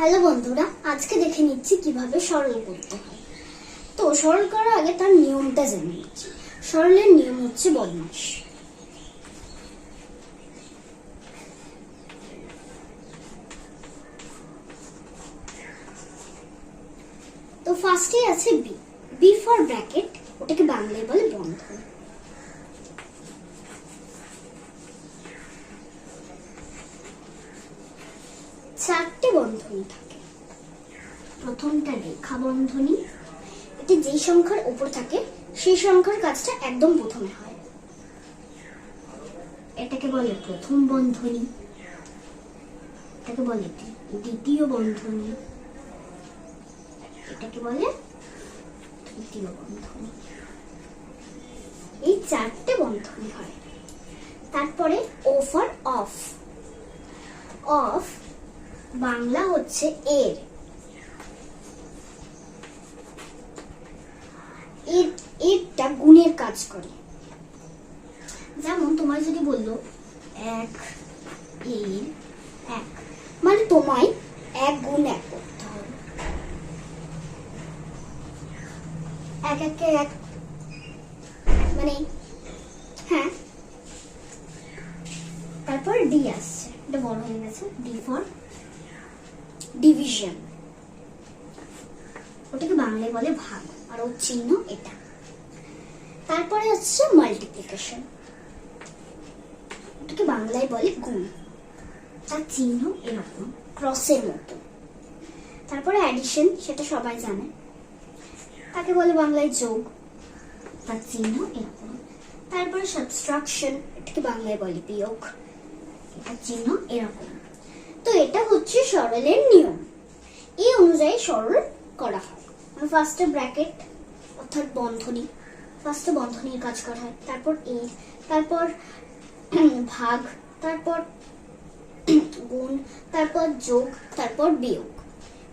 Hello বন্ধুরা, আজকে দেখে নিচ্ছি কীভাবে সরল করতে হয়। তো সরল করার আগে তার নিয়মটা জেনে নিচ্ছি। সরলের নিয়ম হচ্ছে বদমাস তো ফার্স্টে আছে বি বি ফর ব্র্যাকেট ওটাকে বাংলায় বলে বন্ধন। চারটে বন্ধনী থাকে। প্রথমটা রেখা বন্ধনী। এটি যেই সংখ্যার উপর থাকে, সেই সংখ্যার কাজটা একদম প্রথমে হয়। এটাকে বলে প্রথম বন্ধনী। এটাকে বলে দ্বিতীয় বন্ধনী। এটাকে বলে তৃতীয় বন্ধনী। এই চারটে বন্ধনী হয়। তারপরে ও ফর অফ অফ বাংলা হচ্ছে এর। এর, এরটা গুণের কাজ করে। যেমন তোমায় যদি বলল, এক, এর, এক মানে তোমায় এক গুণ এক করতে হবে। এক, একে এক মানে হ্যাঁ। তারপর ডি আসছে। এটা বড় হয়ে গেছে। ডি ফর ডিভিশন ওটাকে বাংলায় বলে ভাগ, আর ওর চিহ্ন এটা। তারপরে হচ্ছে মাল্টিপ্লিকেশন ওটাকে বাংলায় বলে গুণ। তার চিহ্ন এরকম ক্রসের মতো। তারপরে অ্যাডিশন সেটা সবাই জানে। তাকে বলে বাংলায় যোগ। তার চিহ্ন এরকম। তারপরে সাবস্ট্রাকশন এটাকে বাংলায় বলে বিয়োগ। এটার চিহ্ন এরকম। তো এটা হচ্ছে সরলের নিয়ম। এই অনুযায়ী সরল করা হয়। ফার্স্টে ব্র্যাকেট অর্থাৎ বন্ধনী ফার্স্টে বন্ধনীর কাজ করা হয়। তারপর এ তারপর ভাগ, তারপর গুণ, তারপর যোগ, তারপর বিয়োগ।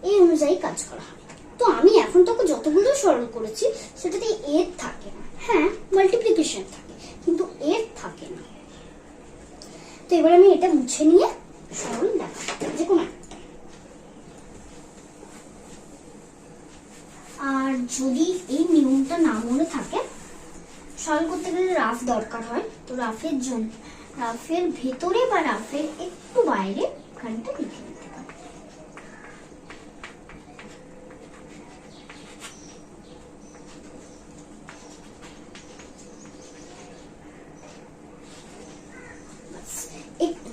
এই অনুযায়ী কাজ করা হয়। তো আমি এখন তোকে যতগুলো সরল করেছি, সেটাতে এর থাকে না। হ্যাঁ মাল্টিপ্লিকেশন থাকে, কিন্তু এর থাকে না। তো এবার আমি এটা মুছে নিয়ে আর যদি এই নিয়মটা না মনে থাকে, সরল করতে গেলে রাফ দরকার হয়। তো রাফের জন্য, রাফের ভেতরে বা রাফের একটু বাইরে এখানটা লিখে নিতে পারে ব্যাস, একটু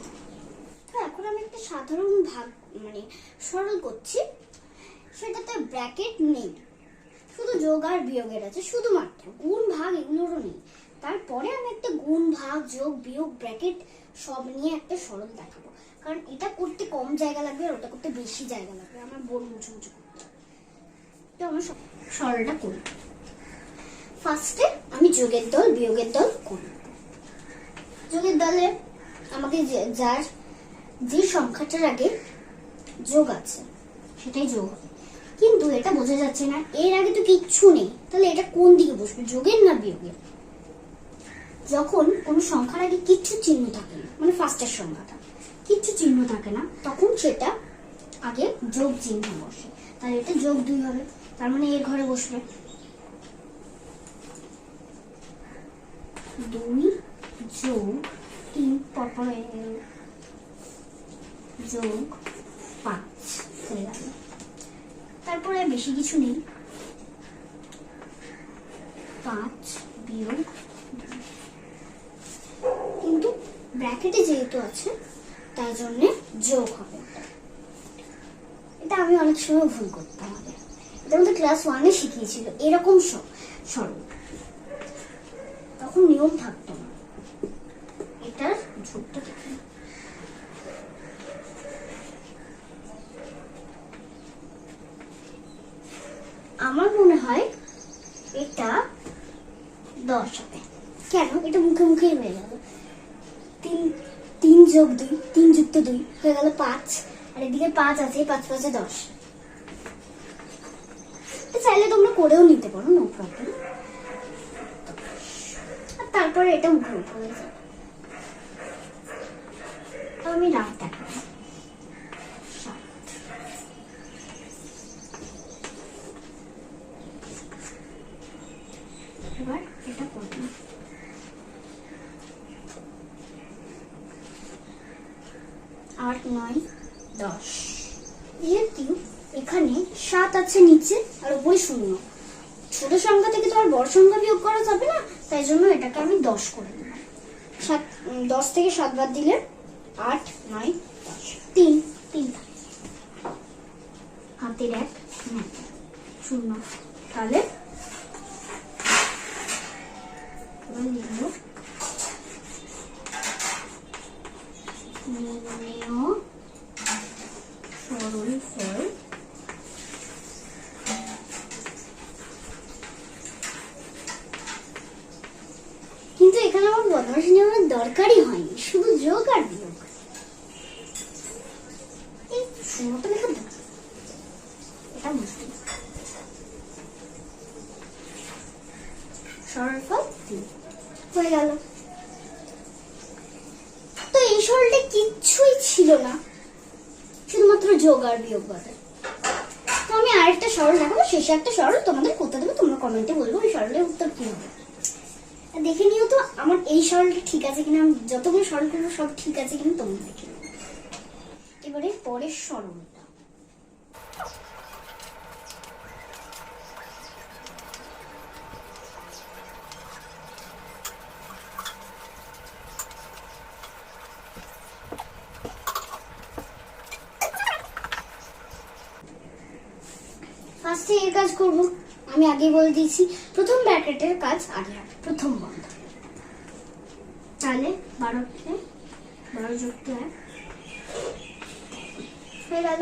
তো এখন আমি একটা সাধারণ মানে সরল করছি। সেটাতে ব্র্যাকেট নেই। শুধু যোগ আর বিয়োগের আছে। শুধুমাত্র গুণ ভাগ এগুলোরও নেই। তারপরে আমি একটা গুণ ভাগ, যোগ, বিয়োগ ব্র্যাকেট সব নিয়ে একটা সরল দেখাবো। কারণ এটা করতে কম জায়গা লাগবে আর ওটা করতে বেশি জায়গা লাগবে। আমার বোন মুছে মুছে করতে। তো আমার সরলটা করি। ফার্স্টে আমি যোগের দল, বিয়োগের দল করি। যোগের দলে আমাকে যার যে সংখ্যাটার আগে যোগ আছে, সেটাই যোগ হবে। কিন্তু এটা বোঝা যাচ্ছে না, এর আগে তো কিচ্ছু নেই। তাহলে এটা কোন দিকে বসবে, যোগের না বিয়োগের? যখন কোনো সংখ্যার আগে কিচ্ছু চিহ্ন থাকে না মানে ফার্স্টের সংখ্যাটা, কিচ্ছু চিহ্ন থাকে না, তখন সেটা আগে যোগ চিহ্ন বসে। তাহলে এটা যোগ দুই হবে, তার মানে এর ঘরে বসবে। দুই যোগ তিন, পরপর যোগ পাঁচ। হয়ে গেল তারপরে বেশি কিছু নেই। পাঁচ বিয়োগ কিন্তু ব্র্যাকেটে যেহেতু আছে, তাই জন্যে যোগ হবে এটা। আমি অনেক সময় ভুল করতাম আগে। এটা আমাদের ক্লাস ওয়ানে শিখিয়েছিল, এরকম স- সরল। তখন নিয়ম থাকতো না। এটার যোগটা দেখে নাও। আমার মনে হয় এটা দশ হবে। কেন? এটা মুখে মুখেই হয়ে গেল। তিন তিন যোগ দুই, তিন যুক্ত দুই হয়ে গেল পাঁচ। আর এদিকে পাঁচ আছে পাঁচ পাঁচে দশ। চাইলে তোমরা করেও নিতে পারো নো প্রবলেম তারপরে এটা মুখে মুখে হয়ে যাবে আট, নয়, দশ। যেহেতু এখানে সাত আছে নিচে আর উপরে শূন্য। ছোট সংখ্যা থেকে তো আর বড় সংখ্যা বিয়োগ করা যাবে না, তাই জন্য এটাকে আমি দশ করে দিলাম। সাত দশ থেকে সাত বাদ দিলে আট, নয় এখানে নেওয়ার দরকারই হয়নি, শুধু যোগ আর বিয়োগ। হয়ে তো এই সরলটা কিচ্ছুই ছিল না, শুধুমাত্র যোগ আর বিয়োগ বাদে। তো আমি আরেকটা সরল দেখাবো, শেষে একটা সরল তোমাদের করতে দেবো, তোমরা কমেন্টে বলব ওই সরলের উত্তর কি হবে। দেখে নিও তো, আমার এই সরলটা ঠিক আছে কিনা, আমি যতগুলো সরল করব সব ঠিক আছে কিনা তোমরা দেখে এবারে পরের সরলটা। ফার্স্টে কাজ করব। আমি আগেই বলে দিয়েছি, প্রথম ব্র্যাকেটের কাজ আগে হবে প্রথম বন্ধ। তাহলে বারোতে বারো যোগ এক? হয়ে গেল।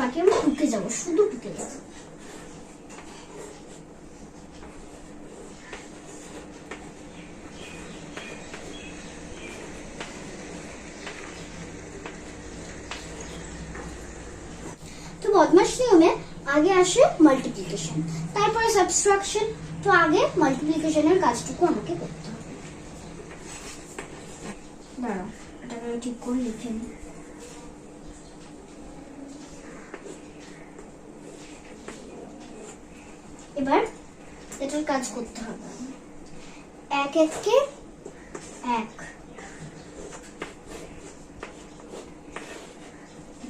বাকি আমি টুকে যাব, শুধু টুকে যাব। তো বদমাস নিয়মে আগে আসে মাল্টিপ্লিকেশন তারপরে সাবস্ট্রাকশন তো আগে মাল্টিপ্লিকেশনের কাজটুকু আমাকে করতে হবে। দাঁড়াও এটাকে ঠিক করে লিখে নিই। এবার এটার কাজ করতে হবে। এক এককে এক।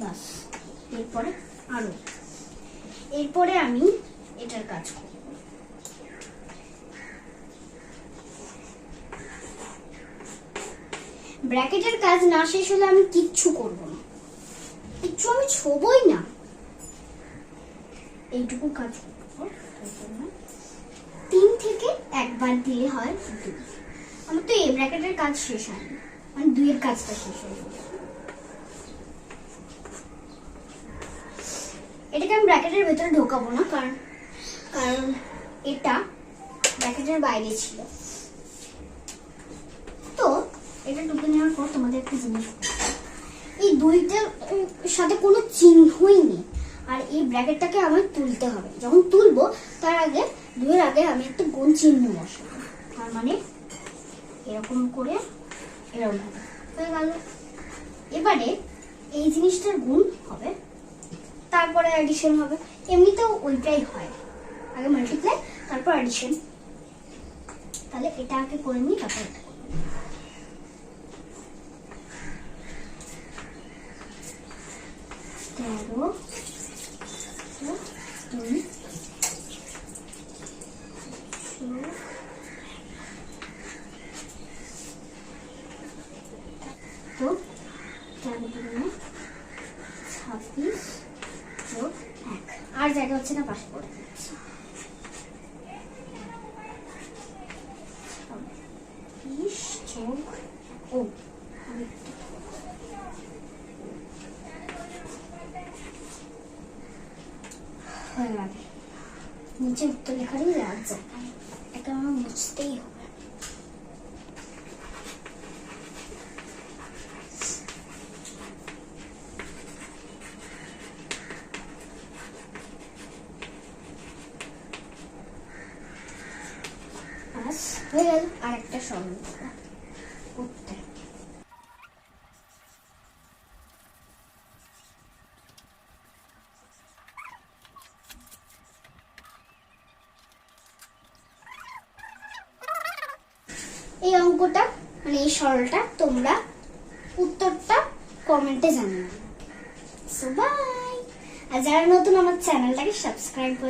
বাস এরপরে আরও। এরপরে আমি এটার কাজ করব। ব্র্যাকেটের কাজ না শেষ হলে আমি কিচ্ছু করব না। কিচ্ছু আমি ছবই না। এইটুকু কাজ তিন থেকে একবার দিলে হয় দুই। আমার তো এই ব্র্যাকেটের কাজ শেষ হয়নি মানে দুইয়ের কাজটা শেষ হয়ে এটাকে আমি ব্র্যাকেটের ভেতরে ঢোকাবো না, কারণ কারণ এটা ব্র্যাকেটের বাইরে ছিল। তো এটা ঢুকে নেওয়ার পর তোমাদের একটা জিনিস এই দুইটার সাথে কোনো চিহ্নই নেই। আর এই ব্র্যাকেটটাকে আমার তুলতে হবে। যখন তুলবো, তার আগে দুইয়ের আগে আমি একটা গুণ চিহ্ন বসাবো। তার মানে এরকম করে এরকম হয়ে গেল। এবারে এই জিনিসটার গুণ হবে। তারপরে অ্যাডিশন হবে। এমনিতেও ওইটাই হয়। আগে মাল্টিপ্লাই তারপর অ্যাডিশন তাহলে এটা আগে করে নিই, তারপর আর জায়গা হচ্ছে না পাশে করে দিচ্ছি যোগ ও হয়ে নিচে উত্তর লেখারই যায় এটা আমার বুঝতেই হবে হয়ে গেল আর একটা সরল করতে এই অঙ্কটা মানে এই সরলটা, তোমরা উত্তরটা কমেন্টে জানাও। সো বাই আর যারা নতুন আমার চ্যানেলটাকে সাবস্ক্রাইব করে